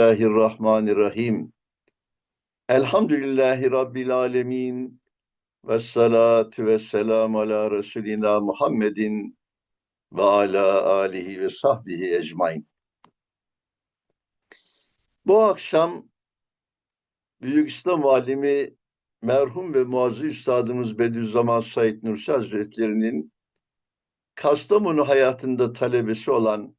Bismillahirrahmanirrahim. Elhamdülillahi Rabbil alemin. Ve salatu ve selamu ala Resulina Muhammedin ve ala alihi ve sahbihi ecmain. Bu akşam Büyük İslam alimi merhum ve muazzı üstadımız Bediüzzaman Said Nursi Hazretleri'nin Kastamonu hayatında talebesi olan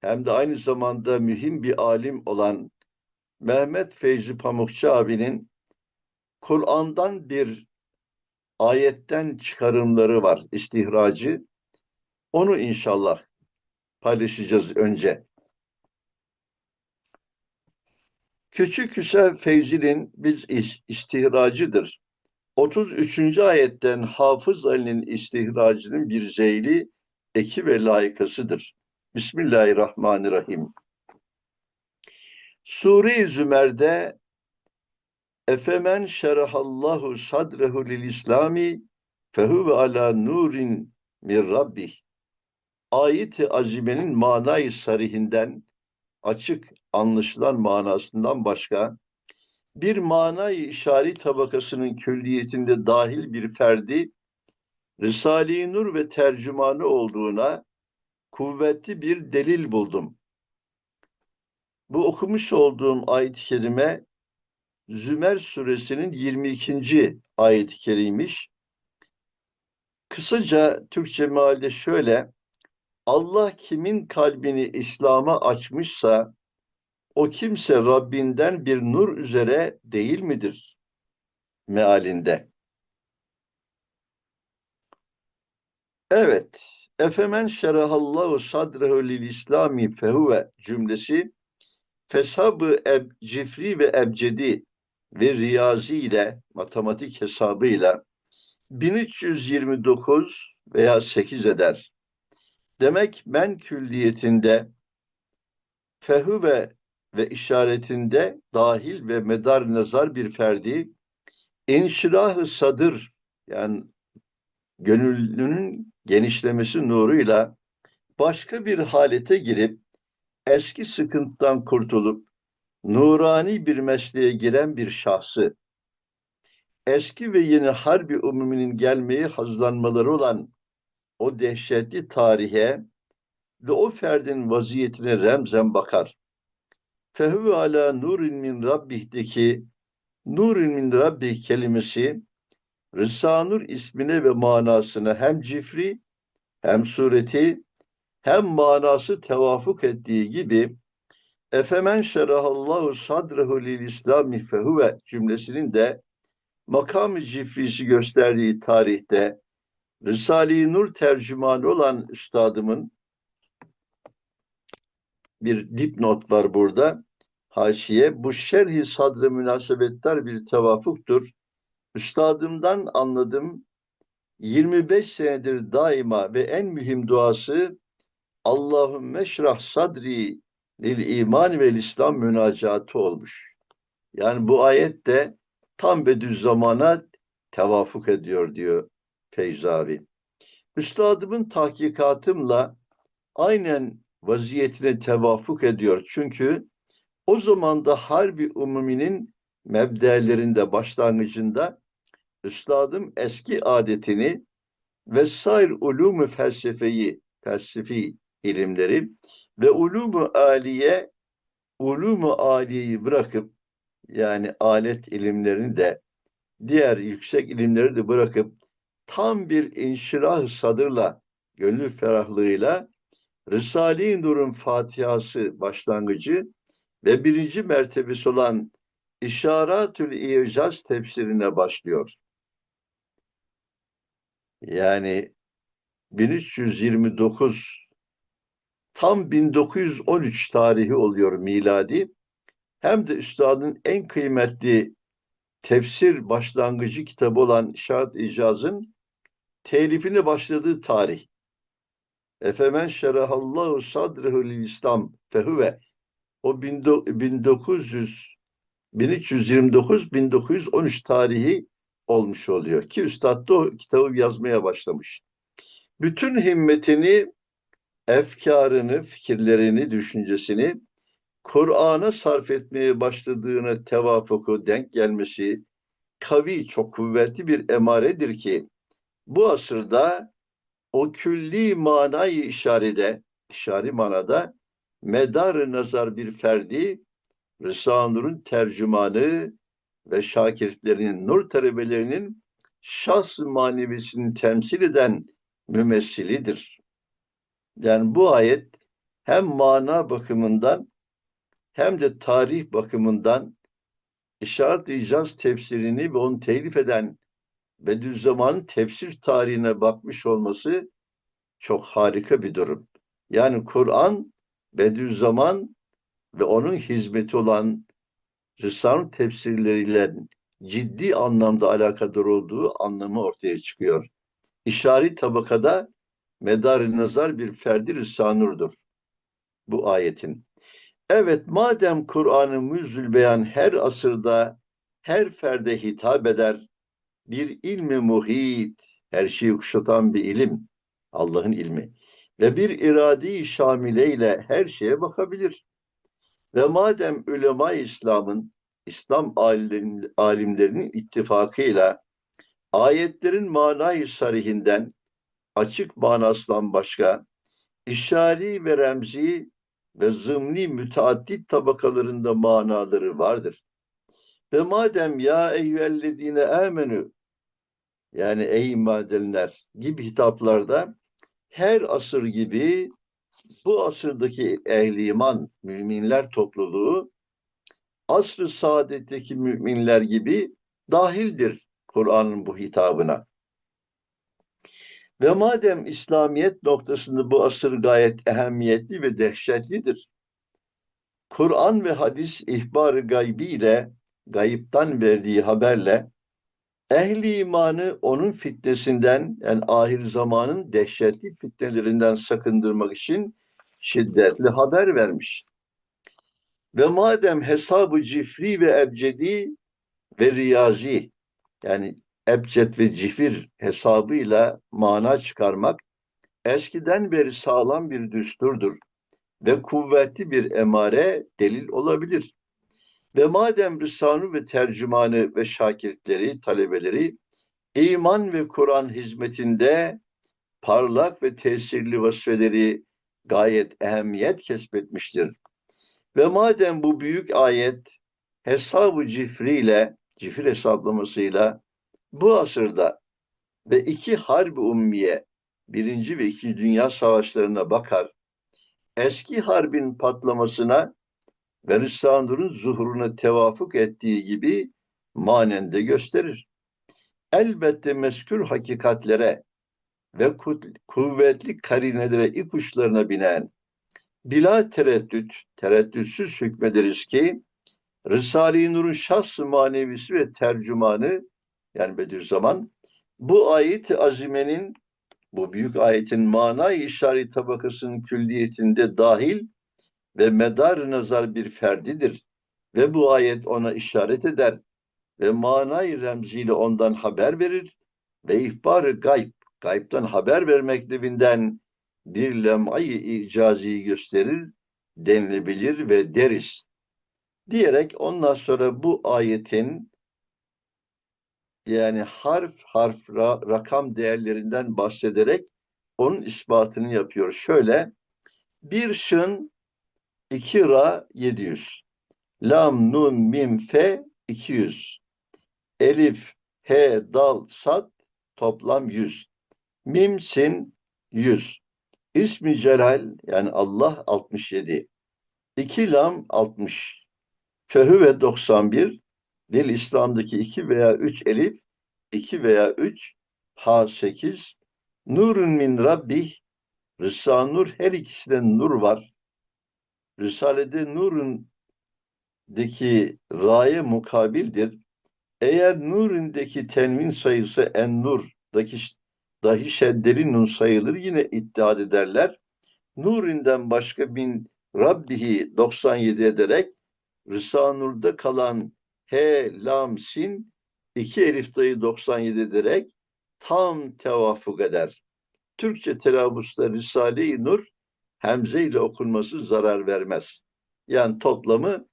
hem de aynı zamanda mühim bir alim olan Mehmet Feyzi Pamukçu abinin Kur'an'dan bir ayetten çıkarımları var, istihracı. Onu inşallah paylaşacağız önce. Küçük Hüseyin Feyzi'nin biz istihracıdır. 33. ayetten Hafız Ali'nin istihracının bir zeyli eki ve layıkasıdır. Bismillahirrahmanirrahim. Sure-i Zümer'de Efemen şerahallahu sadrehu lil İslami fehuve ala nurin min rabbih. Ayet-i azimenin manayı sarihinden açık anlaşılan manasından başka bir manayı işari tabakasının külliyetinde dahil bir ferdi Risale-i Nur ve tercümanı olduğuna kuvvetli bir delil buldum. Bu okumuş olduğum ayet-i kerime Zümer suresinin 22. ayet-i keriymiş. Kısaca Türkçe mealde şöyle, Allah kimin kalbini İslam'a açmışsa, o kimse Rabbinden bir nur üzere değil midir? Mealinde. Evet, Efemen şerahallahu sadrehu lil İslami fehuve cümlesi feshabı eb, cifri ve ebcedi ve riyazi ile matematik hesabıyla 1329 veya 8 eder. Demek men külliyetinde fehüve ve işaretinde dahil ve medar nazar bir ferdi inşirahı sadır yani gönüllünün genişlemesi nuruyla başka bir halete girip eski sıkıntıdan kurtulup nurani bir mesleğe giren bir şahsı eski ve yeni harbi umuminin gelmeyi hazlanmaları olan o dehşetli tarihe ve o ferdin vaziyetine remzen bakar. Fehü ala nurin min rabbih'deki nurin min rabbih kelimesi Rısanur ismine ve manasına hem cifri hem sureti hem manası tevafuk ettiği gibi Efemen şerahallahu sadrehu lil İslami fehuve cümlesinin de makamı cifrisi gösterdiği tarihte Risale-i Nur tercümanı olan üstadımın bir dipnot var burada. Haşiye bu şerhi sadrı münasebetler bir tevafuktur. Üstadımdan anladım 25 senedir daima ve en mühim duası Allahümme şrah sadri lil iman ve İslam münacatı olmuş. Yani bu ayet de tam zamana tevafuk ediyor diyor Feyzavi. Üstadımın tahkikatımla aynen vaziyetine tevafuk ediyor. Çünkü o zaman da harbi umuminin mebdelerinde başlangıcında üstadım eski adetini vesair ulumu felsefeyi, felsefi ilimleri ve ulumu aliye, ulumu aliyeyi bırakıp yani alet ilimlerini de diğer yüksek ilimleri de bırakıp tam bir inşirah sadırla, gönül ferahlığıyla Risale-i Nur'un Fatihası başlangıcı ve birinci mertebesi olan İşaratül İcaz tefsirine başlıyor. Yani 1329 tam 1913 tarihi oluyor miladi. Hem de üstadın en kıymetli tefsir başlangıcı kitabı olan İşaret İcaz'ın telifini başladığı tarih. Efemen şerahallahu sadrehu İslam fehuve o 1900 1329-1913 tarihi olmuş oluyor ki üstad da o kitabı yazmaya başlamış. Bütün himmetini, efkarını, fikirlerini, düşüncesini Kur'an'a sarf etmeye başladığına tevafuku denk gelmesi kavi, çok kuvvetli bir emaredir ki bu asırda o külli manayı işarede, işari manada medar nazar bir ferdi Rıza Nur'un tercümanı ve şakirtlerinin, nur talebelerinin şahs manevisini temsil eden mümessilidir. Yani bu ayet hem mana bakımından hem de tarih bakımından İşaret İcaz tefsirini ve onu telif eden Bediüzzaman'ın tefsir tarihine bakmış olması çok harika bir durum. Yani Kur'an, Bediüzzaman ve onun hizmeti olan Risale tefsirleriyle ciddi anlamda alakadar olduğu anlamı ortaya çıkıyor. İşari tabakada medar nazar bir ferdi Risanur'dur bu ayetin. Evet madem Kur'an-ı Müzzül Beyan her asırda her ferde hitap eder, bir ilmi muhit, her şeyi kuşatan bir ilim, Allah'ın ilmi ve bir iradi şamileyle her şeye bakabilir. Ve madem ulema İslam'ın, İslam alim, alimlerinin ittifakıyla ayetlerin manayı sarihinden açık manasından başka işari ve remzi ve zımni müteaddit tabakalarında manaları vardır. Ve madem ya eyyühellezine amenü yani ey iman gibi hitaplarda her asır gibi bu asırdaki ehli iman müminler topluluğu asr-ı saadetteki müminler gibi dahildir Kur'an'ın bu hitabına. Ve madem İslamiyet noktasında bu asır gayet ehemmiyetli ve dehşetlidir. Kur'an ve hadis ihbar-ı gaybiyle, gayiptan verdiği haberle ehli imanı onun fitnesinden yani ahir zamanın dehşetli fitnelerinden sakındırmak için şiddetli haber vermiş. Ve madem hesabı cifri ve ebcedi ve riyazi yani ebced ve cifir hesabıyla mana çıkarmak eskiden beri sağlam bir düsturdur ve kuvvetli bir emare delil olabilir. Ve madem Rısanu ve tercümanı ve şakirtleri, talebeleri iman ve Kur'an hizmetinde parlak ve tesirli vasfeleri gayet ehemmiyet kesbetmiştir. Ve madem bu büyük ayet hesabı cifriyle, cifir hesaplamasıyla bu asırda ve iki harbi ummiye, birinci ve ikinci dünya savaşlarına bakar, eski harbin patlamasına ve Rıssandur'un zuhuruna tevafuk ettiği gibi manen de gösterir. Elbette meskür hakikatlere ve kuvvetli karinelere ipuçlarına binen bila tereddüt, tereddütsüz hükmederiz ki Risale-i Nur'un şahs manevisi ve tercümanı yani Bediüzzaman bu ayet azimenin bu büyük ayetin mana işaret tabakasının külliyetinde dahil ve medar nazar bir ferdidir. Ve bu ayet ona işaret eder ve manayı remziyle ondan haber verir ve ihbarı gayb, gaybtan haber vermek devinden bir lem'ayı icaziyi gösterir, denilebilir ve deriz. Diyerek ondan sonra bu ayetin yani harf harf ra, rakam değerlerinden bahsederek onun ispatını yapıyor. Şöyle bir şın 2 ra 700 lam nun mim fe 200 elif he dal sat toplam 100 mim sin 100 İsmi Celal yani Allah 67 2 lam 60 fehü ve 91 Lil İslam'daki iki veya üç elif, iki veya üç, ha sekiz, nurun min rabbih, Rısa Nur her ikisinde nur var. Risale'de nurun deki raye mukabildir. Eğer nurundaki tenvin sayısı en nurdaki dahi şeddeli nun sayılır yine iddia ederler. Nurinden başka bin Rabbihi 97 ederek Rısa kalan He, lam, sin iki elif dayı 97 ederek tam tevafuk eder. Türkçe telaffuzda Risale-i Nur hemze ile okunması zarar vermez. Yani toplamı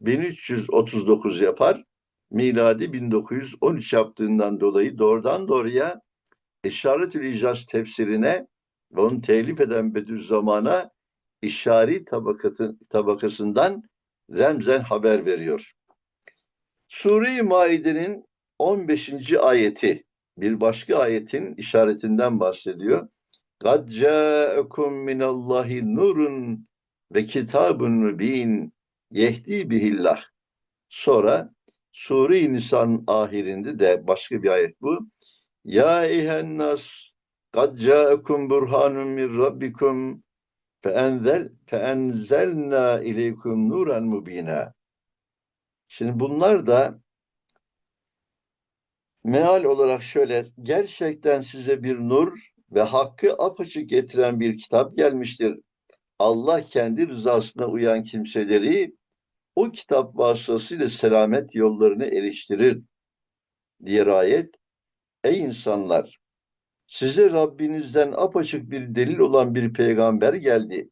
1339 yapar. Miladi 1913 yaptığından dolayı doğrudan doğruya İşaretül İcaz tefsirine ve onu telif eden Bediüzzaman'a işari tabakatı, tabakasından remzen haber veriyor. Sure-i Maide'nin 15. ayeti bir başka ayetin işaretinden bahsediyor. قَدْ جَاءَكُمْ مِنَ اللّٰهِ نُورٌ ve kitabun mübin yehdi bihillah. Sonra Sure-i Nisan ahirinde de başka bir ayet bu. Ya eyhen nas kad ca'akum burhanun min rabbikum feenzel feenzelna ileykum nuran mubina. Şimdi bunlar da meal olarak şöyle gerçekten size bir nur ve hakkı apaçık getiren bir kitap gelmiştir. Allah kendi rızasına uyan kimseleri o kitap vasıtasıyla selamet yollarını eriştirir. Diğer ayet, ey insanlar, size Rabbinizden apaçık bir delil olan bir peygamber geldi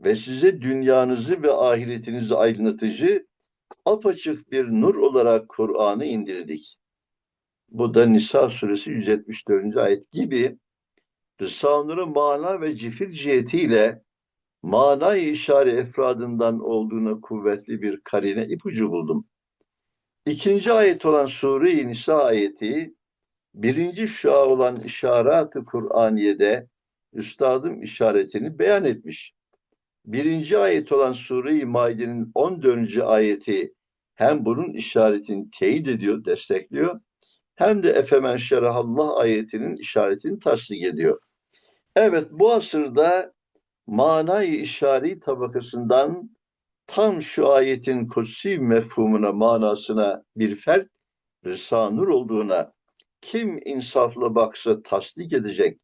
ve size dünyanızı ve ahiretinizi aydınlatıcı apaçık bir nur olarak Kur'an'ı indirdik. Bu da Nisa suresi 174. ayet gibi Risale-i mana ve cifir cihetiyle manayı işare efradından olduğuna kuvvetli bir karine ipucu buldum. İkinci ayet olan Sure-i Nisa ayeti, birinci şua olan işaret-i Kur'aniye'de üstadım işaretini beyan etmiş. Birinci ayet olan Sure-i Maide'nin 14. ayeti hem bunun işaretini teyit ediyor, destekliyor, hem de Efemen Şerahallah ayetinin işaretini tasdik ediyor. Evet bu asırda manayı işari tabakasından tam şu ayetin kutsi mefhumuna, manasına bir fert Rısanur olduğuna kim insafla baksa tasdik edecek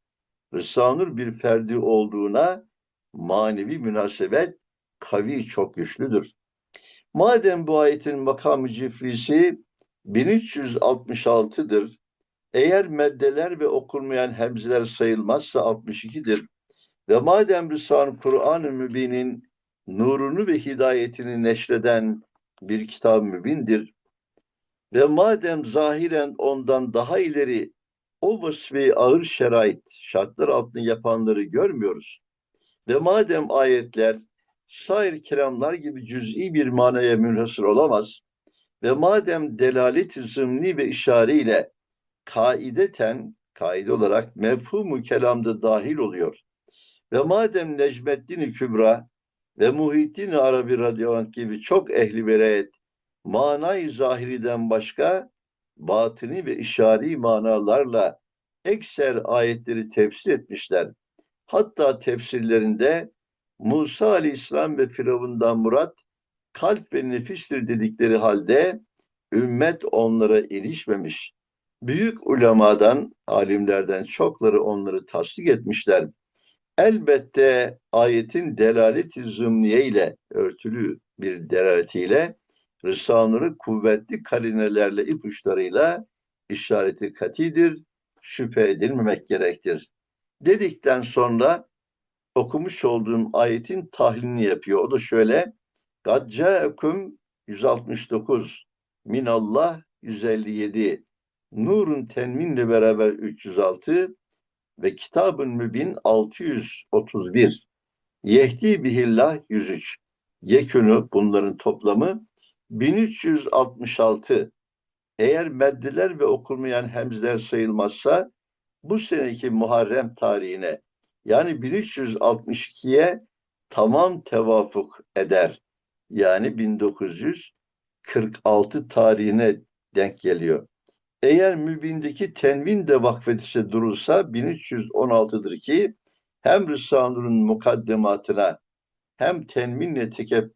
Rısanur bir ferdi olduğuna manevi münasebet kavi çok güçlüdür. Madem bu ayetin makamı cifrisi 1366'dır, eğer meddeler ve okunmayan hemzeler sayılmazsa 62'dir. Ve madem Risale-i Kur'an-ı Mübin'in nurunu ve hidayetini neşreden bir kitab mübindir. Ve madem zahiren ondan daha ileri o vasfeyi ağır şerait, şartlar altında yapanları görmüyoruz. Ve madem ayetler sair kelamlar gibi cüz'i bir manaya münhasır olamaz ve madem delalet-i zımni ve işareyle kaideten, kaide olarak mefhumu kelamda dahil oluyor ve madem Necmeddin Kübra ve Muhittin Arabi radıyallahu gibi çok ehli berayet manayı zahiriden başka batını ve işari manalarla ekser ayetleri tefsir etmişler. Hatta tefsirlerinde Musa aleyhisselam ve Firavundan murat kalp ve nefistir dedikleri halde ümmet onlara ilişmemiş büyük ulemadan, alimlerden çokları onları tasdik etmişler. Elbette ayetin delalet-i zümniye ile örtülü bir delaletiyle Risale-i kuvvetli karinelerle ipuçlarıyla işareti katidir, şüphe edilmemek gerektir. Dedikten sonra okumuş olduğum ayetin tahlilini yapıyor. O da şöyle. Kad 169 min Allah 157 Nurun tenminle beraber 306 ve Kitabın Mübin 631. Yehdi Bihillah 103. Yekünü bunların toplamı 1366. Eğer meddeler ve okunmayan hemzler sayılmazsa bu seneki Muharrem tarihine yani 1362'ye tamam tevafuk eder. Yani 1946 tarihine denk geliyor. Eğer mübindeki tenvin de vakfedişe durursa 1316'dır ki hem Risale-i mukaddematına hem tenvinle tekep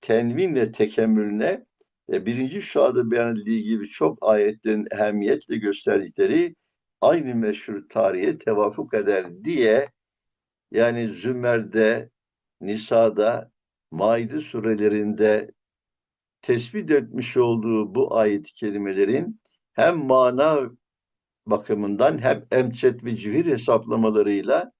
tenvinle tekemmülüne ve birinci şuada beyan edildiği gibi çok ayetlerin ehemmiyetle gösterdikleri aynı meşhur tarihe tevafuk eder diye yani Zümer'de, Nisa'da, Maide surelerinde tespit etmiş olduğu bu ayet-i kerimelerin hem mana bakımından hem emçet ve civir hesaplamalarıyla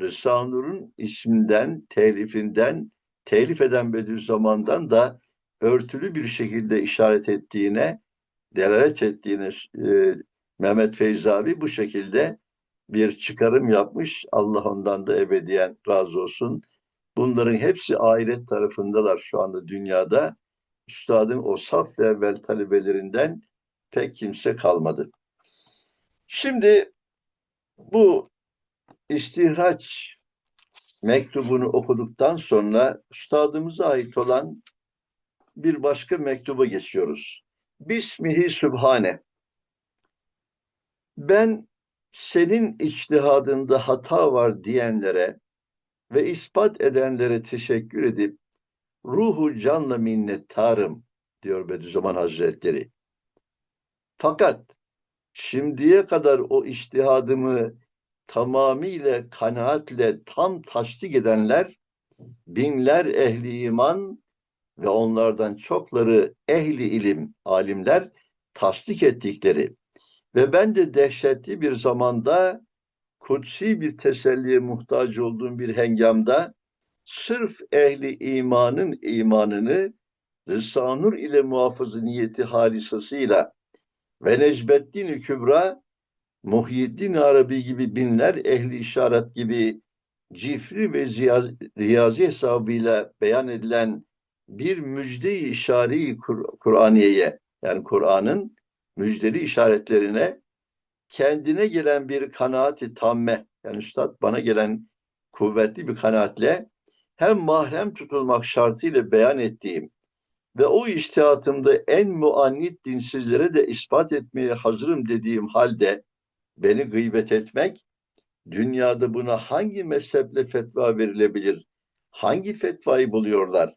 Risale-i isminden, telifinden telif eden Bediüzzaman'dan da örtülü bir şekilde işaret ettiğine, delalet ettiğine e, Mehmet Feyzavi bu şekilde bir çıkarım yapmış. Allah ondan da ebediyen razı olsun. Bunların hepsi ahiret tarafındalar şu anda dünyada. Üstadın o saf ve evvel talebelerinden pek kimse kalmadı. Şimdi bu istihraç mektubunu okuduktan sonra üstadımıza ait olan bir başka mektuba geçiyoruz. Bismihi Sübhane. Ben senin içtihadında hata var diyenlere ve ispat edenlere teşekkür edip ruhu canla minnettarım diyor Bediüzzaman Hazretleri. Fakat şimdiye kadar o iştihadımı tamamıyla kanaatle tam tasdik edenler binler ehli iman ve onlardan çokları ehli ilim alimler tasdik ettikleri ve ben de dehşetli bir zamanda kutsi bir teselliye muhtaç olduğum bir hengamda sırf ehli imanın imanını Rısanur ile muhafızı niyeti halisasıyla ve Necbeddin Kübra Muhyiddin Arabi gibi binler ehli işaret gibi cifri ve riyazi hesabıyla beyan edilen bir müjde-i işari Kur'aniye'ye yani Kur'an'ın müjdeli işaretlerine kendine gelen bir kanaati tamme yani üstad bana gelen kuvvetli bir kanaatle hem mahrem tutulmak şartıyla beyan ettiğim ve o iştihatımda en muannit dinsizlere de ispat etmeye hazırım dediğim halde beni gıybet etmek, dünyada buna hangi mezheple fetva verilebilir? Hangi fetvayı buluyorlar?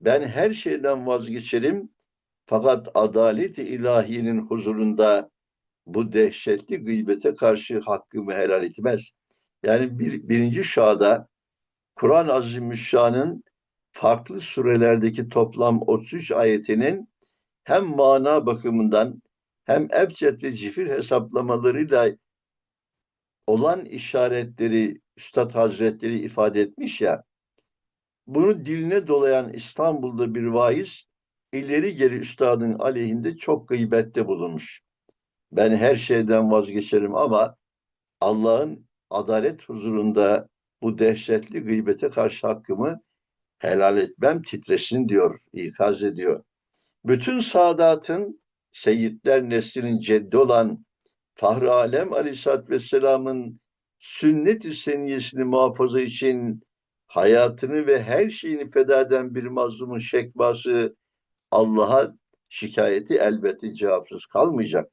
Ben her şeyden vazgeçerim fakat adalet-i ilahiyenin huzurunda bu dehşetli gıybete karşı hakkımı helal etmez. Yani bir, birinci şahada Kur'an-ı Azimüşşan'ın farklı surelerdeki toplam 33 ayetinin hem mana bakımından hem ebced ve cifir hesaplamalarıyla olan işaretleri Üstad Hazretleri ifade etmiş ya, bunu diline dolayan İstanbul'da bir vaiz ileri geri üstadın aleyhinde çok gıybette bulunmuş. Ben her şeyden vazgeçerim ama Allah'ın adalet huzurunda bu dehşetli gıybete karşı hakkımı helal etmem titresin diyor, ikaz ediyor. Bütün saadatın Seyyidler neslinin ceddi olan Fahri Alem Aleyhisselatü Vesselam'ın sünnet-i seniyesini muhafaza için hayatını ve her şeyini feda eden bir mazlumun şekvası Allah'a şikayeti elbette cevapsız kalmayacak.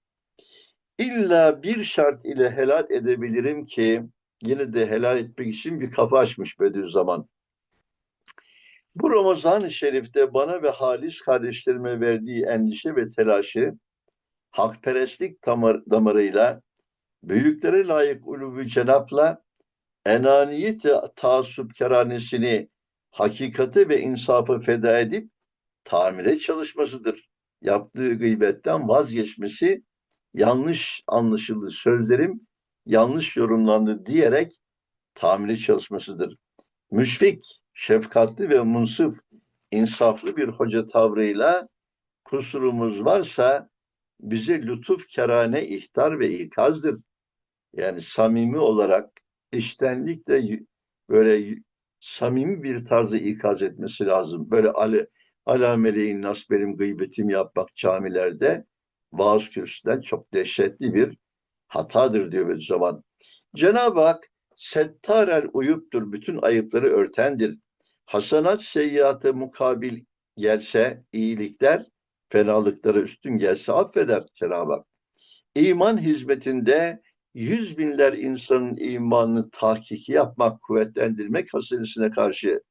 İlla bir şart ile helal edebilirim ki yine de helal etmek için bir kafa açmış Bediüzzaman. Bu Ramazan-ı Şerif'te bana ve halis kardeşlerime verdiği endişe ve telaşı hakperestlik damar, damarıyla büyüklere layık uluvu cenapla enaniyet taassup keranesini hakikati ve insafı feda edip tamire çalışmasıdır. Yaptığı gıybetten vazgeçmesi yanlış anlaşıldı sözlerim yanlış yorumlandı diyerek tamire çalışmasıdır. Müşfik, şefkatli ve munsif, insaflı bir hoca tavrıyla kusurumuz varsa bize lütuf kerane ihtar ve ikazdır. Yani samimi olarak iştenlikle böyle samimi bir tarzı ikaz etmesi lazım. Böyle Ali, ala meleğin nas benim gıybetim yapmak camilerde vaaz kürsüden çok dehşetli bir hatadır diyor bir zaman. Cenab-ı Hak settarel uyuptur, bütün ayıpları örtendir. Hasanat seyyatı mukabil gelse iyilikler, fenalıklara üstün gelse affeder Cenab-ı Hak. İman hizmetinde yüz binler insanın imanını tahkiki yapmak, kuvvetlendirmek hasenesine karşı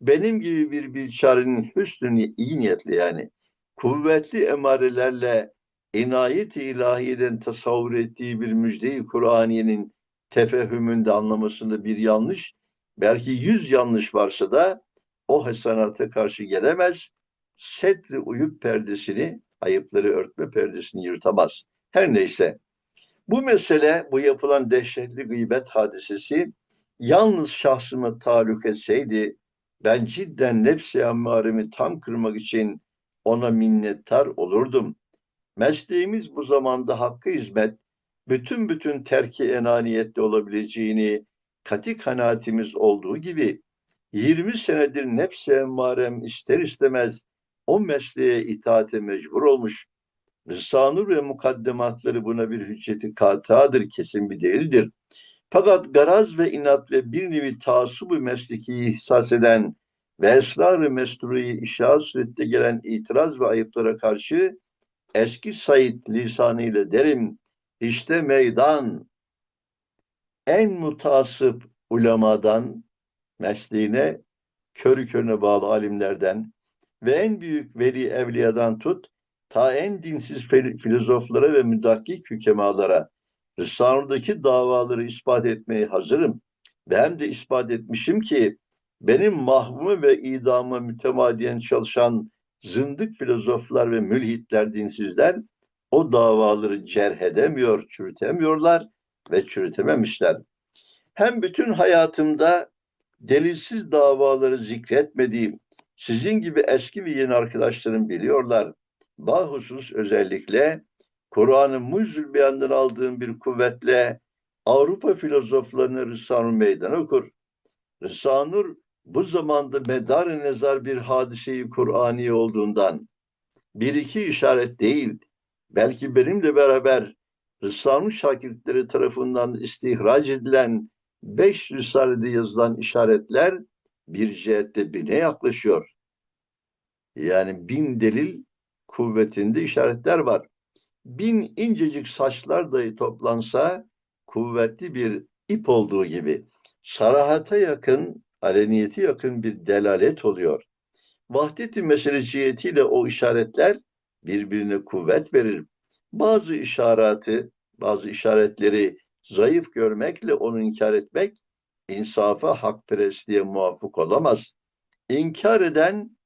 benim gibi bir biçarenin hüsnü iyi niyetli yani kuvvetli emarelerle inayet-i ilahiyeden tasavvur ettiği bir müjde-i Kur'aniyenin tefehümünde anlamasında bir yanlış, belki yüz yanlış varsa da o hasanata karşı gelemez, setri uyup perdesini, ayıpları örtme perdesini yırtamaz. Her neyse, bu mesele, bu yapılan dehşetli gıybet hadisesi yalnız şahsıma taluk etseydi, Ben cidden nefsi emmaremi tam kırmak için ona minnettar olurdum. Mesleğimiz bu zamanda hakkı hizmet, bütün bütün terki enaniyette olabileceğini kati kanaatimiz olduğu gibi 20 senedir nefsi emmarem ister istemez o mesleğe itaate mecbur olmuş. Rısanur ve mukaddematları buna bir hücceti katadır, kesin bir değildir. Fakat garaz ve inat ve bir nevi taassubu mesleki ihsas eden ve esrar-ı mestureyi işaret surette gelen itiraz ve ayıplara karşı eski Said lisanıyla derim, işte meydan en mutasip ulemadan, mesleğine körü körüne bağlı alimlerden ve en büyük veli evliyadan tut, ta en dinsiz filozoflara ve müdakkik hükemalara Risale'deki davaları ispat etmeye hazırım. Ve hem de ispat etmişim ki benim mahvumu ve idamı mütemadiyen çalışan zındık filozoflar ve mülhitler, dinsizler o davaları cerh edemiyor, çürütemiyorlar ve çürütememişler. Hem bütün hayatımda delilsiz davaları zikretmediğim, sizin gibi eski ve yeni arkadaşlarım biliyorlar. Bahusus özellikle Kur'an'ın Muzül Beyan'dan aldığım bir kuvvetle Avrupa filozoflarını Rısanur meydan okur. Rısanur bu zamanda medar nezar bir hadiseyi Kur'ani olduğundan bir iki işaret değil, belki benimle beraber Rısanur şakirtleri tarafından istihraç edilen beş risalede yazılan işaretler bir cihette bine yaklaşıyor. Yani bin delil kuvvetinde işaretler var. Bin incecik saçlar dahi toplansa kuvvetli bir ip olduğu gibi sarahata yakın, aleniyeti yakın bir delalet oluyor. Vahdeti meseleciyetiyle o işaretler birbirine kuvvet verir. Bazı işareti, bazı işaretleri zayıf görmekle onu inkar etmek insafa, hakperestliğe muvafık olamaz. İnkar eden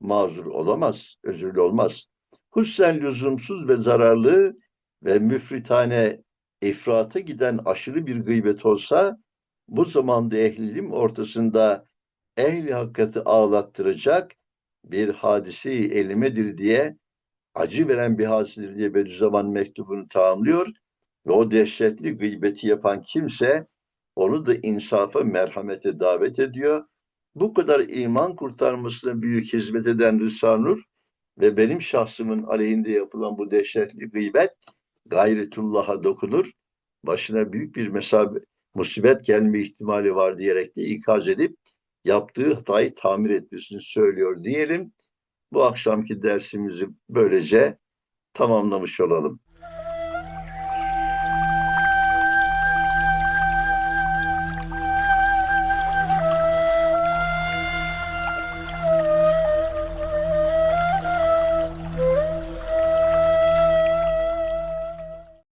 mazur olamaz, özürlü olmaz. Hussen lüzumsuz ve zararlı ve müfritane ifrata giden aşırı bir gıybet olsa bu zamanda ehlilim ortasında ehli hakikati ağlattıracak bir hadiseyi elimedir diye acı veren bir hadisedir diye Bediüzzaman mektubunu tamamlıyor ve o dehşetli gıybeti yapan kimse onu da insafa, merhamete davet ediyor. Bu kadar iman kurtarmasına büyük hizmet eden Rısanur ve benim şahsımın aleyhinde yapılan bu dehşetli gıybet gayretullah'a dokunur. Başına büyük bir mesabe, musibet gelme ihtimali var diyerek de ikaz edip yaptığı hatayı tamir etmesini söylüyor diyelim. Bu akşamki dersimizi böylece tamamlamış olalım.